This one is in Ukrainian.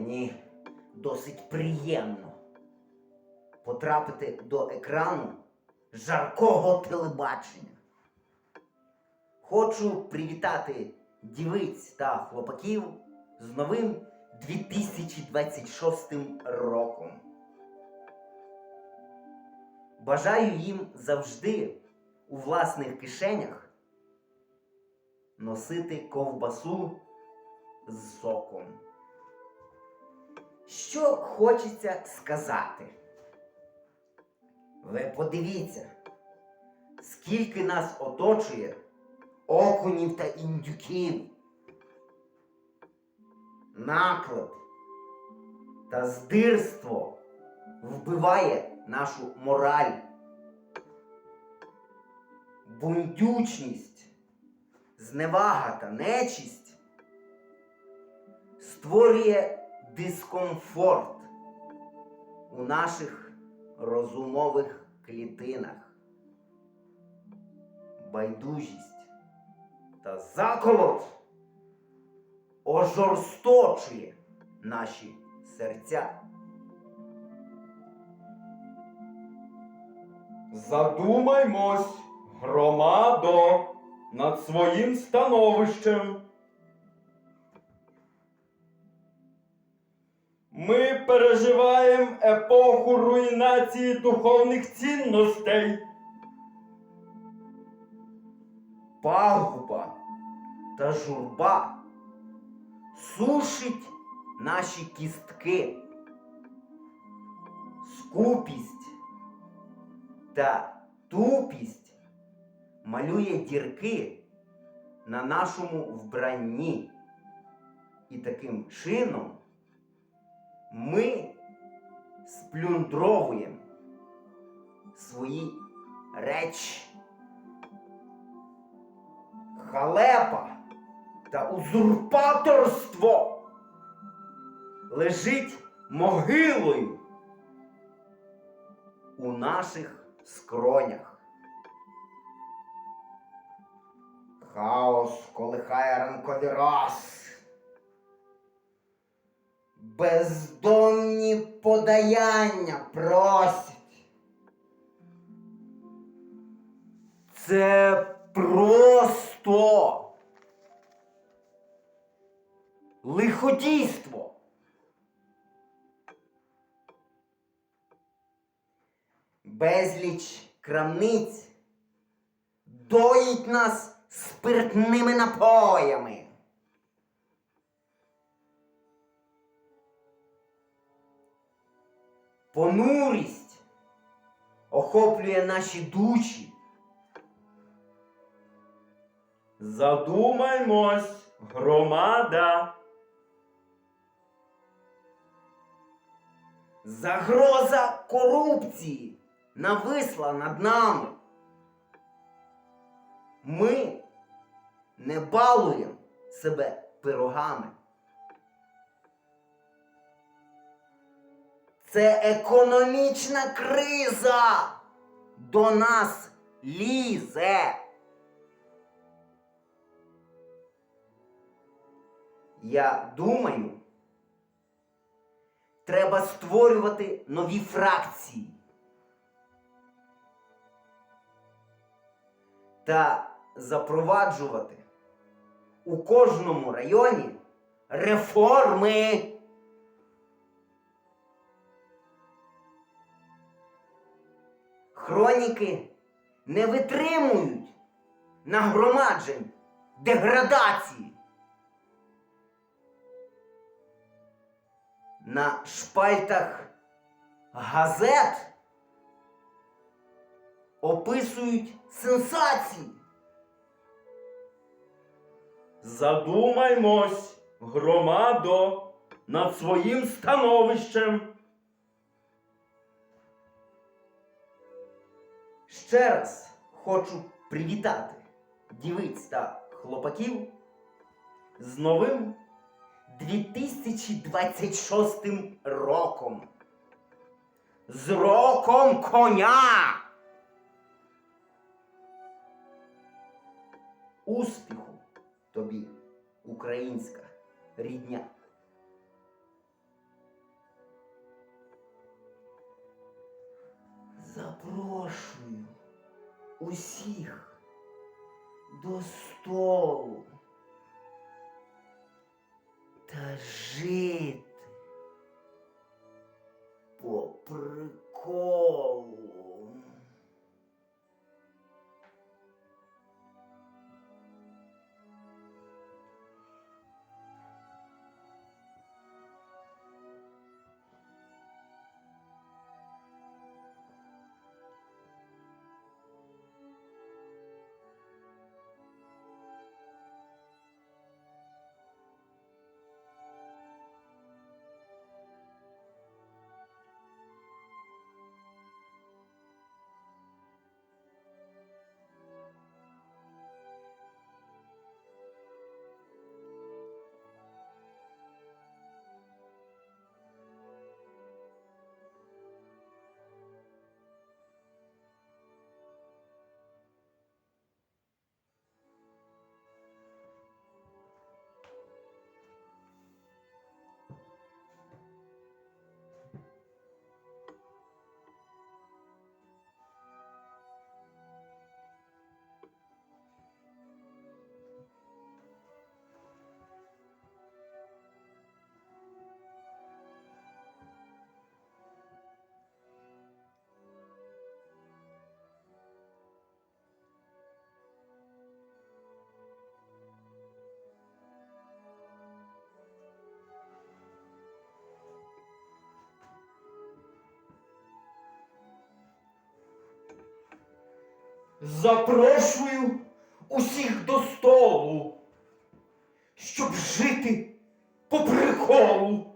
Мені досить приємно потрапити до екрану жаркого телебачення. Хочу привітати дівиць та хлопаків з новим 2026 роком. Бажаю їм завжди у власних кишенях носити ковбасу з соком. Що хочеться сказати? Ви подивіться, скільки нас оточує окунів та індюків. Наклеп та здирство вбиває нашу мораль. Бундючність, зневага та нечість створює дискомфорт у наших розумових клітинах. Байдужість та заколот ожорсточує наші серця. Задумаймось, громадо, над своїм становищем. Ми переживаємо епоху руйнації духовних цінностей. Пагуба та журба сушить наші кістки. Скупість та тупість малює дірки на нашому вбранні. І таким чином ми сплюндровуємо свої речі. Халепа та узурпаторство лежить могилою у наших скронях. Хаос колихає ранкові раз. Бездомні подаяння просять. Це просто лиходійство. Безліч крамниць доїть нас спиртними напоями. Понурість охоплює наші душі. Задумаймось, громада. Загроза корупції нависла над нами. Ми не балуємо себе пирогами. Це економічна криза до нас лізе. Я думаю, треба створювати нові фракції. Та запроваджувати у кожному районі реформи. Хроніки не витримують нагромаджень деградації. На шпальтах газет описують сенсації. Задумаймось, громадо, над своїм становищем. Ще раз хочу привітати дівиць та хлопаків з новим 2026 роком. З роком коня! Успіху тобі, українська рідня! Запрошую! Усіх до столу Запрошую усіх до столу, щоб жити по приколу.